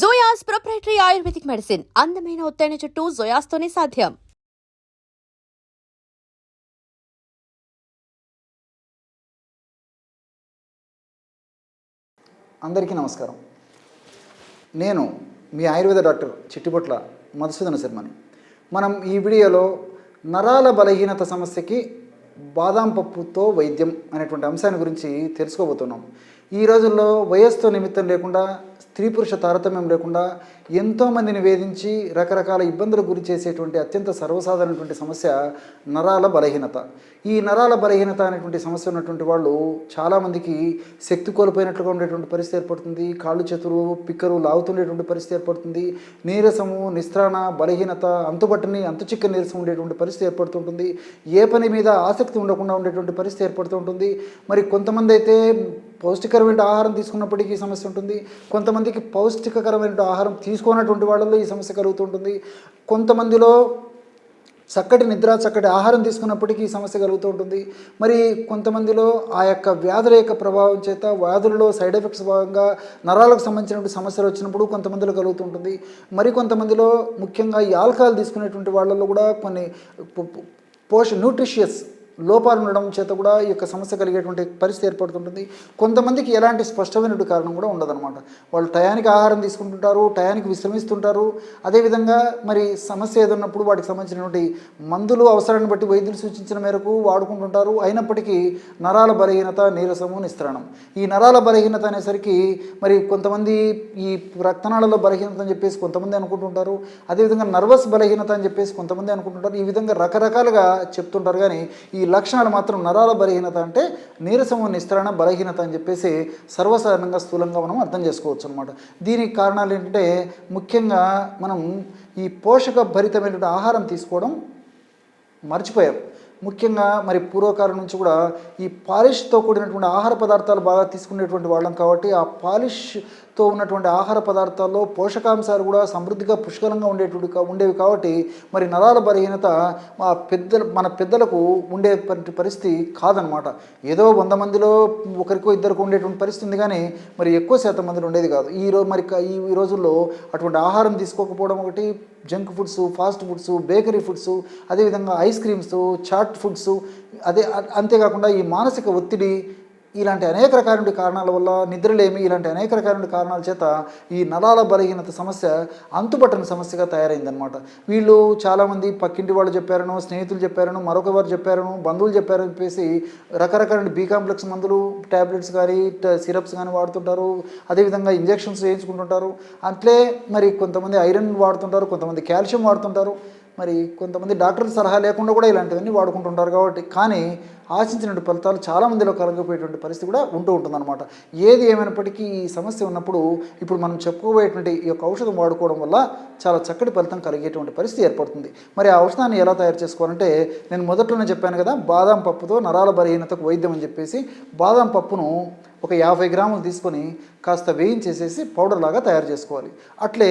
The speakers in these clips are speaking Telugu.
జోయాస్ ప్రొప్రైటరీ ఆయుర్వేదిక్ మెడిసిన్ అందమైన ఒత్తైన చుట్టూ జోయాస్తోనే సాధ్యం. అందరికీ నమస్కారం. నేను మీ ఆయుర్వేద డాక్టర్ చిట్టిబొట్ల మధుసూదన శర్మని. మనం ఈ వీడియోలో నరాల బలహీనత సమస్యకి బాదాం పప్పుతో వైద్యం అనేటువంటి అంశాన్ని గురించి తెలుసుకోబోతున్నాం. ఈ రోజుల్లో వయస్సుతో నిమిత్తం లేకుండా స్త్రీ పురుష తారతమ్యం లేకుండా ఎంతోమందిని వేధించి రకరకాల ఇబ్బందులకు గురి చేసేటువంటి అత్యంత సర్వసాధారణటువంటి సమస్య నరాల బలహీనత. ఈ నరాల బలహీనత అనేటువంటి సమస్య ఉన్నటువంటి వాళ్ళు చాలామందికి శక్తి కోల్పోయినట్లుగా ఉండేటువంటి పరిస్థితి ఏర్పడుతుంది. కాళ్ళు చేతులు పిక్కరు లాగుతుండేటువంటి పరిస్థితి ఏర్పడుతుంది. నీరసము నిస్త్రాణ బలహీనత అంతుబట్టని అంతు చిక్క నీరసం ఉండేటువంటి పరిస్థితి ఏర్పడుతుంటుంది. ఏ పని మీద ఆసక్తి ఉండకుండా ఉండేటువంటి పరిస్థితి ఏర్పడుతుంటుంది మరి కొంతమంది అయితే పౌష్టికరమైన ఆహారం తీసుకున్నప్పటికీ ఈ సమస్య ఉంటుంది. కొంతమందికి పౌష్టికకరమైన ఆహారం తీసుకున్నటువంటి వాళ్ళలో ఈ సమస్య కలుగుతుంటుంది. కొంతమందిలో చక్కటి నిద్ర చక్కటి ఆహారం తీసుకున్నప్పటికీ ఈ సమస్య కలుగుతూ ఉంటుంది మరి కొంతమందిలో ఆ యొక్క వ్యాధుల యొక్క ప్రభావం చేత వ్యాధులలో సైడ్ ఎఫెక్ట్స్ భాగంగా నరాలకు సంబంధించినటువంటి సమస్యలు వచ్చినప్పుడు కొంతమందిలో కలుగుతుంటుంది. మరి కొంతమందిలో ముఖ్యంగా ఈ ఆల్కహాల్ తీసుకునేటువంటి వాళ్ళలో కూడా కొన్ని పోష న్యూట్రిషియస్ లోపాలు ఉండడం చేత కూడా ఈ యొక్క సమస్య కలిగేటువంటి పరిస్థితి ఏర్పడుతుంటుంది. కొంతమందికి ఎలాంటి స్పష్టమైనటువంటి కారణం కూడా ఉండదన్నమాట. వాళ్ళు టయానికి ఆహారం తీసుకుంటుంటారు టయానికి విశ్రమిస్తుంటారు. అదేవిధంగా మరి సమస్య ఏదన్నప్పుడు వాటికి సంబంధించినటువంటి మందులు అవసరాన్ని బట్టి వైద్యులు సూచించిన మేరకు వాడుకుంటుంటారు. అయినప్పటికీ నరాల బలహీనత నీరసము నిస్త్రాణం. ఈ నరాల బలహీనత అనేసరికి మరి కొంతమంది ఈ రక్తనాళాల బలహీనత అని చెప్పేసి కొంతమంది అనుకుంటుంటారు. అదేవిధంగా నర్వస్ బలహీనత అని చెప్పేసి కొంతమంది అనుకుంటుంటారు. ఈ విధంగా రకరకాలుగా చెప్తుంటారు. కానీ ఈ ఈ లక్షణాలు మాత్రం నరాల బలహీనత అంటే నీరసము నిస్త్రాణ బలహీనత అని చెప్పేసి సర్వసాధారణంగా స్థూలంగా మనం అర్థం చేసుకోవచ్చు అనమాట దీనికి కారణాలు ఏంటంటే ముఖ్యంగా మనం ఈ పోషక భరితమైనటువంటి ఆహారం తీసుకోవడం మర్చిపోయాం. ముఖ్యంగా మరి పూర్వకాలం నుంచి కూడా ఈ పాలిష్తో కూడినటువంటి ఆహార పదార్థాలు బాగా తీసుకునేటువంటి వాళ్ళం కాబట్టి ఆ పాలిష్ తో ఉన్నటువంటి ఆహార పదార్థాల్లో పోషకాంశాలు కూడా సమృద్ధిగా పుష్కలంగా ఉండేటువంటి ఉండేవి కాబట్టి మరి నరాల బలహీనత మా పెద్దల మన పెద్దలకు ఉండే పరిస్థితి కాదనమాట. ఏదో వంద మందిలో ఒకరికో ఇద్దరికి ఉండేటువంటి పరిస్థితి ఉంది కానీ మరి ఎక్కువ శాతం మందిలో ఉండేది కాదు. ఈ రోజు మరి ఈ ఈ రోజుల్లో అటువంటి ఆహారం తీసుకోకపోవడం ఒకటి junk foods fast foods bakery foods అదేవిధంగా ఐస్ క్రీమ్స్ చాట్ ఫుడ్స్ అదే అంతేకాకుండా ఈ మానసిక ఒత్తిడి ఇలాంటి అనేక రకాలైన కారణాల వల్ల నిద్రలేమి ఇలాంటి అనేక రకాలైన కారణాల చేత ఈ నరాల బలహీనత సమస్య అంతుపట్టని సమస్యగా తయారైందనమాట వీళ్ళు చాలామంది పక్కింటి వాళ్ళు చెప్పారను స్నేహితులు చెప్పారను మరొక వారు చెప్పారను బంధువులు చెప్పారని చెప్పేసి రకరకాల బీ కాంప్లెక్స్ మందులు ట్యాబ్లెట్స్ కానీ సిరప్స్ కానీ వాడుతుంటారు. అదేవిధంగా ఇంజెక్షన్స్ వేయించుకుంటుంటారు. అట్లే మరి కొంతమంది ఐరన్ వాడుతుంటారు కొంతమంది కాల్షియం వాడుతుంటారు. మరి కొంతమంది డాక్టర్ సలహా లేకుండా కూడా ఇలాంటివన్నీ వాడుకుంటుంటారు కాబట్టి కానీ ఆశించినటువంటి ఫలితాలు చాలామందిలో కలగపోయేటువంటి పరిస్థితి కూడా ఉంటూ ఉంటుందన్నమాట. ఏది ఏమైనప్పటికీ ఈ సమస్య ఉన్నప్పుడు ఇప్పుడు మనం చెప్పుకోబోయేటువంటి ఈ యొక్క ఔషధం వాడుకోవడం వల్ల చాలా చక్కటి ఫలితం కలిగేటువంటి పరిస్థితి ఏర్పడుతుంది. మరి ఆ ఔషధాన్ని ఎలా తయారు చేసుకోవాలంటే నేను మొదట్లోనే చెప్పాను కదా బాదం పప్పుతో నరాల బలహీనతకు వైద్యం అని చెప్పేసి బాదం పప్పును ఒక యాభై గ్రాములు తీసుకొని కాస్త వేయించేసేసి పౌడర్ లాగా తయారు చేసుకోవాలి. అట్లే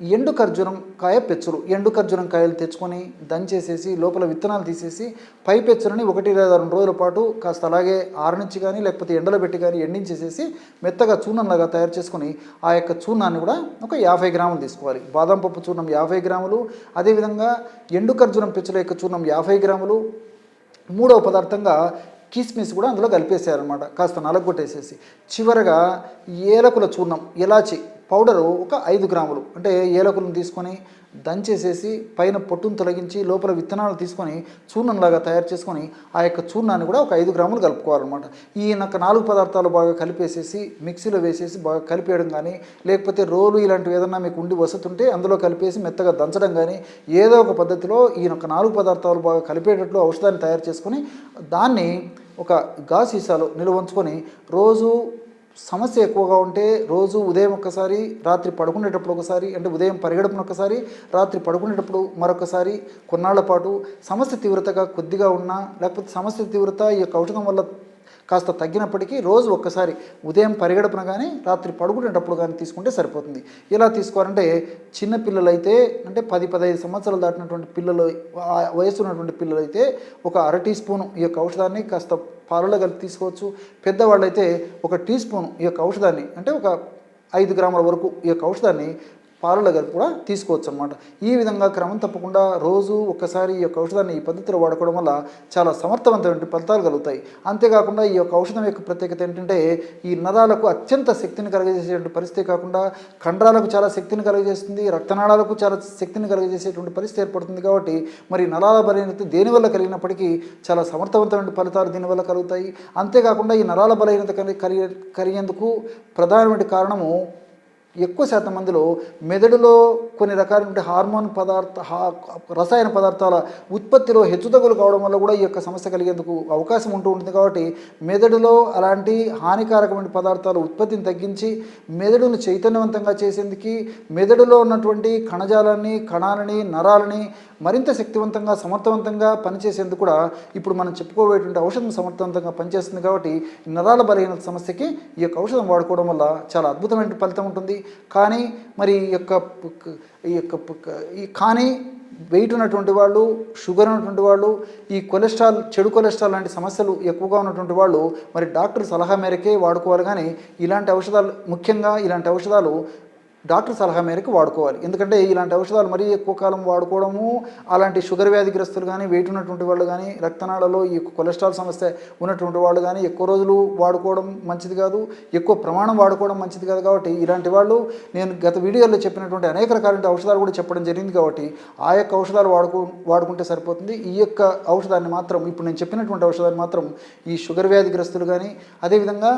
ఎండు ఖర్జూరం కాయ పెచ్చులు. ఎండు ఖర్జూరం కాయలు తెచ్చుకొని దంచేసేసి లోపల విత్తనాలు తీసేసి పై పెచ్చులని ఒకటి లేదా రెండు రోజుల పాటు కాస్త అలాగే ఆరనించి కానీ లేకపోతే ఎండలో పెట్టి కానీ ఎండించేసేసి మెత్తగా చూర్ణంలాగా తయారు చేసుకొని ఆ యొక్క చూర్ణాన్ని కూడా ఒక యాభై గ్రాములు తీసుకోవాలి. బాదం పప్పు చూర్ణం యాభై గ్రాములు అదేవిధంగా ఎండు ఖర్జూరం పెచ్చుల యొక్క చూర్ణం యాభై గ్రాములు మూడవ పదార్థంగా కిస్మిస్ కూడా అందులో కలిపేసారనమాట కాస్త నలగొట్టేసేసి. చివరగా ఏలకుల చూర్ణం ఎలాచి పౌడరు ఒక ఐదు గ్రాములు. అంటే ఏలకులను తీసుకొని దంచేసేసి పైన పొట్టును తొలగించి లోపల విత్తనాలు తీసుకొని చూర్ణంలాగా తయారు చేసుకొని ఆ యొక్క చూర్ణాన్ని కూడా ఒక ఐదు గ్రాములు కలుపుకోవాలన్నమాట. ఈ నాకు నాలుగు పదార్థాలు బాగా కలిపేసేసి మిక్సీలో వేసేసి బాగా కలిపేయడం కానీ లేకపోతే రోలు ఇలాంటివి ఏదన్నా మీకు ఉండి వసతుంటే అందులో కలిపేసి మెత్తగా దంచడం కానీ ఏదో ఒక పద్ధతిలో ఈ యొక్క నాలుగు పదార్థాలు బాగా కలిపేటట్లు ఔషధాన్ని తయారు చేసుకొని దాన్ని ఒక గా సీసాలో నిల్వ ఉంచుకొని రోజు సమస్య ఎక్కువగా ఉంటే రోజు ఉదయం ఒక్కసారి రాత్రి పడుకునేటప్పుడు ఒకసారి అంటే ఉదయం పరిగెడపున ఒకసారి రాత్రి పడుకునేటప్పుడు మరొకసారి కొన్నాళ్ళ పాటు సమస్య తీవ్రతగా కొద్దిగా ఉన్నా లేకపోతే సమస్య తీవ్రత ఈ యొక్క ఔషధం వల్ల కాస్త తగ్గినప్పటికీ రోజు ఒక్కసారి ఉదయం పరిగెడపున కానీ రాత్రి పడుకునేటప్పుడు కానీ తీసుకుంటే సరిపోతుంది. ఎలా తీసుకోవాలంటే చిన్న పిల్లలు అయితే అంటే పది పదహైదు సంవత్సరాలు దాటినటువంటి పిల్లలు వయసు ఉన్నటువంటి పిల్లలు అయితే ఒక అర టీ స్పూన్ ఈ యొక్క ఔషధాన్ని కాస్త పాలలో కలిపి తీసుకోవచ్చు. పెద్దవాళ్ళు అయితే ఒక టీ స్పూన్ ఈ యొక్క ఔషధాన్ని అంటే ఒక ఐదు గ్రాముల వరకు ఈ యొక్క ఔషధాన్ని పాలలో కలిపి కూడా తీసుకోవచ్చు అనమాట ఈ విధంగా క్రమం తప్పకుండా రోజు ఒక్కసారి ఈ యొక్క ఔషధాన్ని ఈ పద్ధతిలో వాడుకోవడం వల్ల చాలా సమర్థవంతమైన ఫలితాలు కలుగుతాయి. అంతేకాకుండా ఈ యొక్క ఔషధం యొక్క ప్రత్యేకత ఏంటంటే ఈ నరాలకు అత్యంత శక్తిని కలుగజేసేటువంటి పరిస్థితి కాకుండా కండరాలకు చాలా శక్తిని కలుగజేస్తుంది రక్తనాళాలకు చాలా శక్తిని కలుగజేసేటువంటి పరిస్థితి ఏర్పడుతుంది కాబట్టి మరి నరాల బలహీనత దేనివల్ల కలిగినప్పటికీ చాలా సమర్థవంతమైన ఫలితాలు దీనివల్ల కలుగుతాయి. అంతేకాకుండా ఈ నరాల బలహీనత కలిగి కలిగేందుకు ప్రధానమైన కారణము ఎక్కువ శాతం మందిలో మెదడులో కొన్ని రకాలైన హార్మోన్ పదార్థ హా- రసాయన పదార్థాల ఉత్పత్తిలో హెచ్చుతగ్గులు కావడం వల్ల కూడా ఈ యొక్క సమస్య కలిగేందుకు అవకాశం ఉంటూ ఉంటుంది కాబట్టి మెదడులో అలాంటి హానికారకమైన పదార్థాల ఉత్పత్తిని తగ్గించి మెదడును చైతన్యవంతంగా చేసేందుకు మెదడులో ఉన్నటువంటి కణజాలాన్ని కణాలని నరాలని మరింత శక్తివంతంగా సమర్థవంతంగా పనిచేసేందుకు కూడా ఇప్పుడు మనం చెప్పుకోబోయేటువంటి ఔషధం సమర్థవంతంగా పనిచేస్తుంది కాబట్టి నరాల బలహీనత సమస్యకి ఈ యొక్క ఔషధం వాడుకోవడం వల్ల చాలా అద్భుతమైన ఫలితం ఉంటుంది. కానీ మరి ఈ యొక్క ఈ యొక్క ఈ కానీ వెయిట్ ఉన్నటువంటి వాళ్ళు షుగర్ ఉన్నటువంటి వాళ్ళు ఈ కొలెస్ట్రాల్ చెడు కొలెస్ట్రాల్ లాంటి సమస్యలు ఎక్కువగా ఉన్నటువంటి వాళ్ళు మరి డాక్టర్ సలహా మేరకే వాడుకోవాలి కానీ ఇలాంటి ఔషధాలు ముఖ్యంగా ఇలాంటి ఔషధాలు డాక్టర్ సలహా మేరకు వాడుకోవాలి. ఎందుకంటే ఇలాంటి ఔషధాలు మరీ ఎక్కువ కాలం వాడుకోవడము అలాంటి షుగర్ వ్యాధిగ్రస్తులు కానీ వెయిట్ ఉన్నటువంటి వాళ్ళు కానీ రక్తనాళలో ఈ కొలెస్ట్రాల్ సమస్య ఉన్నటువంటి వాళ్ళు కానీ ఎక్కువ రోజులు వాడుకోవడం మంచిది కాదు. ఎక్కువ ప్రమాణం వాడుకోవడం మంచిది కాదు కాబట్టి ఇలాంటి వాళ్ళు నేను గత వీడియోలో చెప్పినటువంటి అనేక రకాలైన ఔషధాలు కూడా చెప్పడం జరిగింది కాబట్టి ఆ యొక్క ఔషధాలు వాడుకో వాడుకుంటే సరిపోతుంది. ఈ యొక్క ఔషధాన్ని మాత్రం ఇప్పుడు నేను చెప్పినటువంటి ఔషధాన్ని మాత్రం ఈ షుగర్ వ్యాధిగ్రస్తులు కానీ అదేవిధంగా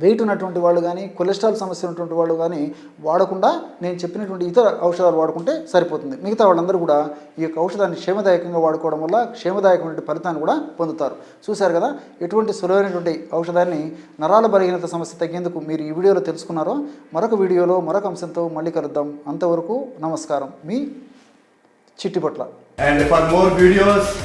వెయిట్ ఉన్నటువంటి వాళ్ళు కానీ కొలెస్ట్రాల్ సమస్య ఉన్నటువంటి వాళ్ళు కానీ వాడకుండా నేను చెప్పినటువంటి ఇతర ఔషధాలు వాడుకుంటే సరిపోతుంది. మిగతా వాళ్ళందరూ కూడా ఈ యొక్క ఔషధాన్ని క్షేమదాయకంగా వాడుకోవడం వల్ల క్షేమదాయకమైనటువంటి ఫలితాన్ని కూడా పొందుతారు. చూశారు కదా ఎటువంటి సులువైనటువంటి ఔషధాన్ని నరాల బలహీనత సమస్య తగ్గేందుకు మీరు ఈ వీడియోలో తెలుసుకున్నారో మరొక వీడియోలో మరొక అంశంతో మళ్ళీ కలుద్దాం. అంతవరకు నమస్కారం. మీ Chittipatla. And for more videos